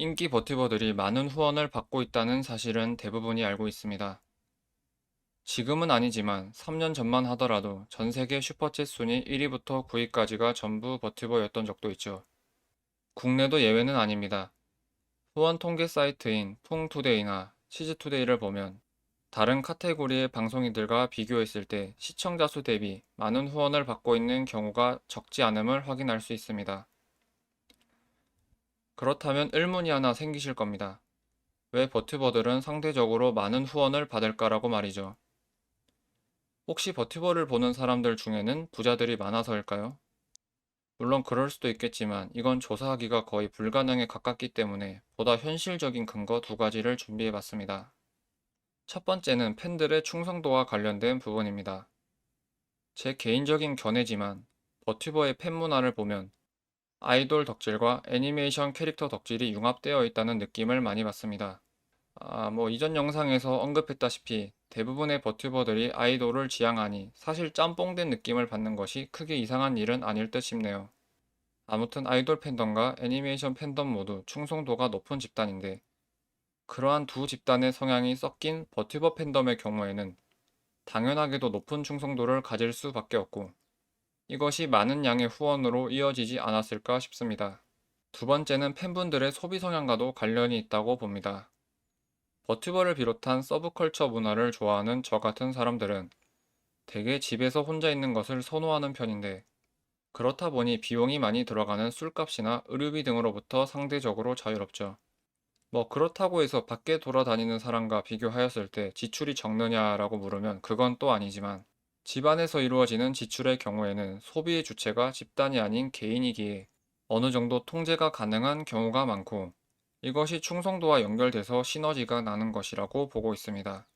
인기 버티버들이 많은 후원을 받고 있다는 사실은 대부분이 알고 있습니다. 지금은 아니지만 3년 전만 하더라도 전 세계 슈퍼챗 순위 1위부터 9위까지가 전부 버티버였던 적도 있죠. 국내도 예외는 아닙니다. 후원 통계 사이트인 풍투데이나 치즈투데이를 보면 다른 카테고리의 방송인들과 비교했을 때 시청자 수 대비 많은 후원을 받고 있는 경우가 적지 않음을 확인할 수 있습니다. 그렇다면 의문이 하나 생기실 겁니다. 왜 버튜버들은 상대적으로 많은 후원을 받을까라고 말이죠. 혹시 버튜버를 보는 사람들 중에는 부자들이 많아서일까요? 물론 그럴 수도 있겠지만 이건 조사하기가 거의 불가능에 가깝기 때문에 보다 현실적인 근거 두 가지를 준비해 봤습니다. 첫 번째는 팬들의 충성도와 관련된 부분입니다. 제 개인적인 견해지만 버튜버의 팬 문화를 보면 아이돌 덕질과 애니메이션 캐릭터 덕질이 융합되어 있다는 느낌을 많이 받습니다. 아, 뭐 이전 영상에서 언급했다시피 대부분의 버튜버들이 아이돌을 지향하니 사실 짬뽕된 느낌을 받는 것이 크게 이상한 일은 아닐 듯 싶네요. 아무튼 아이돌 팬덤과 애니메이션 팬덤 모두 충성도가 높은 집단인데 그러한 두 집단의 성향이 섞인 버튜버 팬덤의 경우에는 당연하게도 높은 충성도를 가질 수밖에 없고 이것이 많은 양의 후원으로 이어지지 않았을까 싶습니다. 두 번째는 팬분들의 소비 성향과도 관련이 있다고 봅니다. 버튜버를 비롯한 서브컬처 문화를 좋아하는 저 같은 사람들은 대개 집에서 혼자 있는 것을 선호하는 편인데 그렇다 보니 비용이 많이 들어가는 술값이나 의료비 등으로부터 상대적으로 자유롭죠. 뭐 그렇다고 해서 밖에 돌아다니는 사람과 비교하였을 때 지출이 적느냐라고 물으면 그건 또 아니지만 집안에서 이루어지는 지출의 경우에는 소비의 주체가 집단이 아닌 개인이기에 어느 정도 통제가 가능한 경우가 많고 이것이 충성도와 연결돼서 시너지가 나는 것이라고 보고 있습니다.